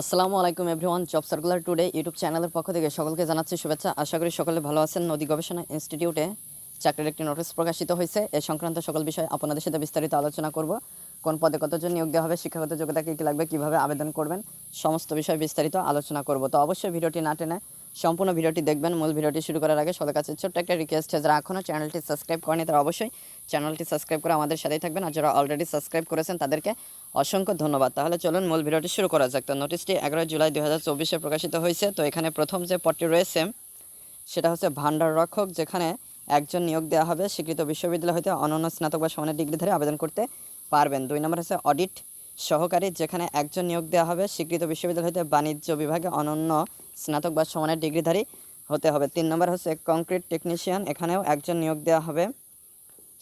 আসসালামু আলাইকুম everyone, job circular today YouTube চ্যানেলের পক্ষ থেকে সকলকে জানাচ্ছি শুভেচ্ছা। আশা করি সকলে ভালো আছেন। নদী গবেষণা ইনস্টিটিউটে চাকরির একটি নোটিশ প্রকাশিত হয়েছে। এ সংক্রান্ত সকল বিষয়ে আপনাদের সাথে বিস্তারিত আলোচনা করব। কোন পদে কতজন নিয়োগ দেওয়া হবে, শিক্ষাগত যোগ্যতা কী কী লাগবে, কীভাবে আবেদন করবেন, সমস্ত বিষয়ে বিস্তারিত আলোচনা করব। তো অবশ্যই ভিডিওটি না টেনে সম্পূর্ণ ভিডিওটি দেখবেন। মূল ভিডিওটি শুরু করার আগে সবার কাছে ছোট্ট একটা রিকোয়েস্ট যারা এখনও চ্যানেলটি সাবস্ক্রাইব করেনি, তারা অবশ্যই চ্যানেলটি সাবস্ক্রাইব করে আমাদের সাথেই থাকবেন। আর যারা অলরেডি সাবস্ক্রাইব করেছেন, তাদেরকে অসংখ্য ধন্যবাদ। তাহলে চলুন মূল ভিডিওটি শুরু করা যাক। তো নোটিশটি এগারোই জুলাই দু হাজার প্রকাশিত হয়েছে। তো এখানে প্রথম যে পদটি রয়েছে, সেটা হচ্ছে ভান্ডার রক্ষক, যেখানে একজন নিয়োগ দেওয়া হবে। স্বীকৃত বিশ্ববিদ্যালয় হতে অনন্য স্নাতক বা সমানের ডিগ্রিধারী আবেদন করতে পারবেন। দুই নম্বর হচ্ছে অডিট সহকারী, যেখানে একজন নিয়োগ দেওয়া হবে। স্বীকৃত বিশ্ববিদ্যালয় হতে বাণিজ্য বিভাগে অনন্য স্নাতক বা সমানের ডিগ্রিধারী হতে হবে। তিন নম্বর হচ্ছে কংক্রিট টেকনিশিয়ান এখানেও একজন নিয়োগ দেওয়া হবে।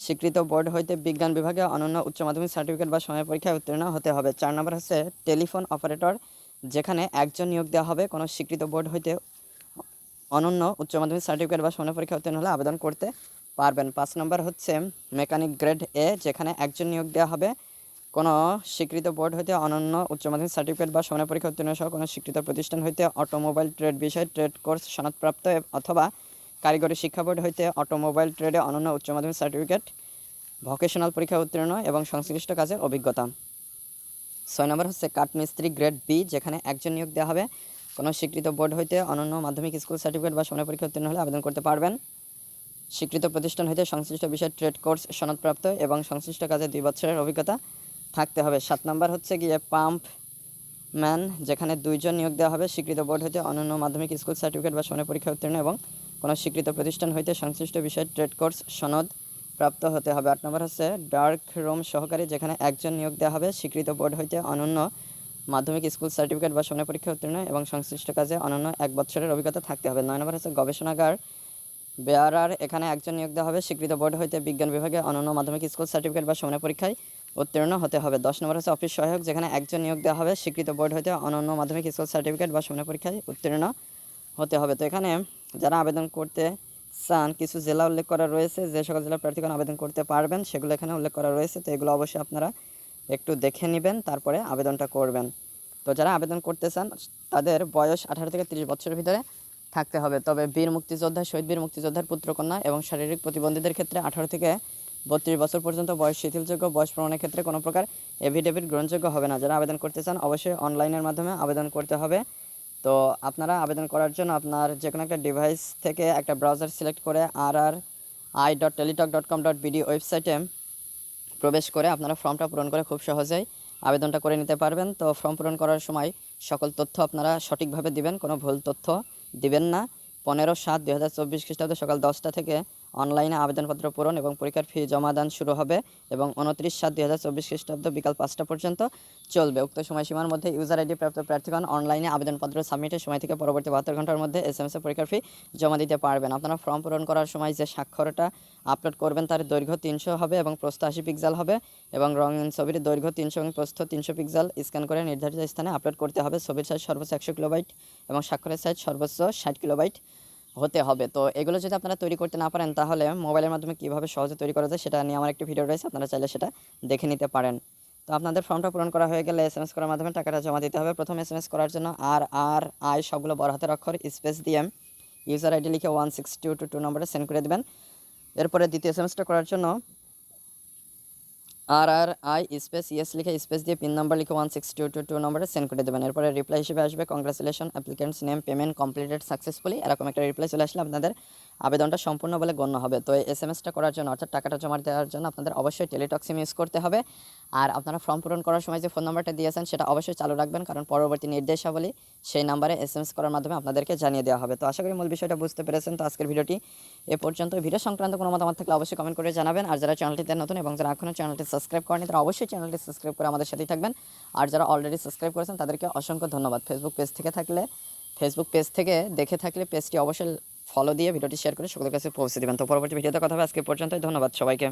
স্বীকৃত বোর্ড হইতে বিজ্ঞান বিভাগে অনন্য উচ্চ মাধ্যমিক সার্টিফিকেট বা সময় পরীক্ষায় উত্তীর্ণ হতে হবে। চার নম্বর হচ্ছে টেলিফোন অপারেটর যেখানে একজন নিয়োগ দেওয়া হবে। কোনো স্বীকৃত বোর্ড হইতে অনন্য উচ্চ মাধ্যমিক সার্টিফিকেট বা সময় পরীক্ষা উত্তীর্ণ হলে আবেদন করতে পারবেন। পাঁচ নম্বর হচ্ছে মেকানিক গ্রেড এ যেখানে একজন নিয়োগ দেওয়া হবে। কোনো স্বীকৃত বোর্ড হইতে অনন্য উচ্চ মাধ্যমিক সার্টিফিকেট বা সময় পরীক্ষা উত্তীর্ণ সহ কোনো স্বীকৃত প্রতিষ্ঠান হইতে অটোমোবাইল ট্রেড বিষয়ে ট্রেড কোর্স সনদপ্রাপ্ত অথবা কারিগরি শিক্ষা বোর্ড হইতে অটোমোবাইল ট্রেডে অনন্য উচ্চ মাধ্যমিক সার্টিফিকেট, ভোকেশনাল পরীক্ষা উত্তীর্ণ এবং সংশ্লিষ্ট কাজের অভিজ্ঞতা। ছয় নম্বর হচ্ছে কাঠমিস্ত্রি গ্রেড বি, যেখানে একজন নিয়োগ দেওয়া হবে। কোনো স্বীকৃত বোর্ড হইতে অনন্য মাধ্যমিক স্কুল সার্টিফিকেট বা সময় পরীক্ষা উত্তীর্ণ হলে আবেদন করতে পারবেন। স্বীকৃত প্রতিষ্ঠান হইতে সংশ্লিষ্ট বিষয়ে ট্রেড কোর্স সনদপ্রাপ্ত এবং সংশ্লিষ্ট কাজে দুই বছরের অভিজ্ঞতা। থাকতে হবে। সাত নম্বর হচ্ছে গিয়ে পাম্প ম্যান, যেখানে দুইজন নিয়োগ দেওয়া হবে। স্বীকৃত বোর্ড হইতে অনন্য মাধ্যমিক স্কুল সার্টিফিকেট বা সময় পরীক্ষা উত্তীর্ণ এবং কোনো স্বীকৃত প্রতিষ্ঠান হইতে সংশ্লিষ্ট বিষয়ে ট্রেড কোর্স সনদ প্রাপ্ত হতে হবে। আট নম্বর হচ্ছে ডার্ক রুম সহকারী, যেখানে একজন নিয়োগ দেওয়া হবে। স্বীকৃত বোর্ড হইতে অনন্য মাধ্যমিক স্কুল সার্টিফিকেট বা সময় পরীক্ষা উত্তীর্ণ এবং সংশ্লিষ্ট কাজে অনন্য এক বছরের অভিজ্ঞতা থাকতে হবে। নয় নম্বর হচ্ছে গবেষণাগার বেয়ারার, এখানে একজন নিয়োগ দেওয়া হবে। স্বীকৃত বোর্ড হইতে বিজ্ঞান বিভাগে অনন্য মাধ্যমিক স্কুল সার্টিফিকেট বা সময় পরীক্ষায় উত্তীর্ণ হতে হবে। দশ নম্বর হচ্ছে অফিস সহায়ক, যেখানে একজন নিয়োগ দেওয়া হবে, স্বীকৃত বোর্ড হইতে অনন্য মাধ্যমিক স্কুল সার্টিফিকেট বা সময় পরীক্ষায় উত্তীর্ণ হতে হবে। তো এখানে যারা আবেদন করতে চান, কিছু জেলা উল্লেখ করা রয়েছে, যে সকল জেলার প্রার্থীগণ আবেদন করতে পারবেন, সেগুলো এখানে উল্লেখ করা রয়েছে। তো এগুলো অবশ্যই আপনারা একটু দেখে নেবেন, তারপরে আবেদনটা করবেন। তো যারা আবেদন করতে চান, তাদের বয়স আঠারো থেকে তিরিশ বছরের ভিতরে থাকতে হবে। তবে বীর মুক্তিযোদ্ধা, শহীদ বীর মুক্তিযোদ্ধার পুত্রকন্যা এবং শারীরিক প্রতিবন্ধীদের ক্ষেত্রে আঠারো থেকে বত্রিশ বছর পর্যন্ত বয়স শিথিলযোগ্য, বয়স প্রমাণের ক্ষেত্রে কোনো প্রকার এভিডেভিট গ্রহণযোগ্য হবে না। যারা আবেদন করতে চান অবশ্যই অনলাইনের মাধ্যমে আবেদন করতে হবে। তো আপনারা আবেদন করার জন্য আপনার যে কোনো একটা ডিভাইস থেকে একটা ব্রাউজার সিলেক্ট করে আর R I dot Teletalk dot com dot BD ওয়েবসাইটে প্রবেশ করে আপনারা ফর্মটা পূরণ করে খুব সহজেই আবেদনটা করে নিতে পারবেন। তো ফর্ম পূরণ করার সময় সকল তথ্য আপনারা সঠিকভাবে দিবেন, কোনো ভুল তথ্য দিবেন না। পনেরো সাত দু হাজার চব্বিশ খ্রিস্টাব্দে সকাল দশটা থেকে অনলাইনে আবেদনপত্র পূরণ এবং পরীক্ষার ফি জমাদান শুরু হবে এবং উনত্রিশ সাত দুই হাজার চব্বিশ খ্রিস্টাব্দ বিকাল পাঁচটা পর্যন্ত চলবে। উক্ত সময়সীমার মধ্যে ইউজার আইডি প্রাপ্ত প্রার্থীগণ অনলাইনে আবেদনপত্র সাবমিটের সময় থেকে পরবর্তী বাহাত্তর ঘণ্টার মধ্যে এস এম এস পরীক্ষার ফি জমা দিতে পারবেন। আপনারা ফর্ম পূরণ করার সময় যে স্বাক্ষরটা আপলোড করবেন তার দৈর্ঘ্য তিনশো হবে এবং প্রস্থ আশি পিক্সেল হবে এবং রঙিন ছবির দৈর্ঘ্য তিনশো এবং প্রস্থ তিনশো পিক্সেল স্ক্যান করে নির্ধারিত স্থানে আপলোড করতে হবে। ছবির সাইজ সর্বোচ্চ একশো কিলোবাইট এবং স্বাক্ষরের সাইজ সর্বোচ্চ ষাট কিলোবাইট হতে হবে। তো এগুলো যদি আপনারা তৈরি করতে না পারেন, তাহলে মোবাইলের মাধ্যমে কীভাবে সহজে তৈরি করা যায় সেটা নিয়ে আমার একটি ভিডিও রয়েছে, আপনারা চাইলে সেটা দেখে নিতে পারেন। তো আপনাদের ফর্মটা পূরণ করা হয়ে গেলে এস এম এস করার মাধ্যমে টাকাটা জমা দিতে হবে। প্রথম এস এম এস করার জন্য আর আর আই সবগুলো বড় হাতের অক্ষর, স্পেস দিয়ে ইউজার আইডি লিখে one six two two two নম্বরে সেন্ড করে দেবেন। এরপরে দ্বিতীয় এস এম এসটা করার জন্য R R I space yes লিখে স্পেস দিয়ে পিন নাম্বার লিখে one six two two two নম্বরে সেন্ড করে দেবেন। এরপরে রিপ্লাই হিসেবে আসবে congratulation applicants name payment completed successfully এরকম একটা রিপ্লাই চলে আসলে আপনাদের আবেদনটা সম্পূর্ণ বলে গণ্য হবে। তো এস এম এসটা করার জন্য, অর্থাৎ টাকাটা জমা দেওয়ার জন্য আপনাদের অবশ্যই টেলিটক সিম ইউজ করতে হবে। আর আপনারা ফর্ম পূরণ করার সময় যে ফোন নাম্বারটা দিয়েছেন, সেটা অবশ্যই চালু রাখবেন, কারণ পরবর্তী নির্দেশাবলী সেই নাম্বারে এস এম এস করার মাধ্যমে আপনাদেরকে জানিয়ে দেওয়া হবে। তো আশা করি মূল বিষয়টা বুঝতে পেরেছেন। তো আজকের ভিডিওটি এ পর্যন্ত ভিডিও সংক্রান্ত কোনো মতামত থাকলে অবশ্যই কমেন্ট করে জানাবেন। আর যারা চ্যানেলটিতে নতুন এবং যারা এখনও চ্যানেলটি সাবস্ক্রাইব করেনি তারা অবশ্যই চ্যানেলটি সাবস্ক্রাইব করে আমাদের সাথেই থাকবেন। আর যারা অলরেডি সাবস্ক্রাইব করেছেন, তাদেরকে অসংখ্য ধন্যবাদ। ফেসবুক পেজ থেকে থাকলে ফেসবুক পেজ থেকে দেখে থাকলে পেজটি অবশ্যই ফলো দিয়ে ভিডিওটি শেয়ার করে সকলের কাছে পৌঁছে দেবেন। তো পরবর্তী ভিডিওতে কথা হবে। আজকে পর্যন্তই। ধন্যবাদ সবাইকে।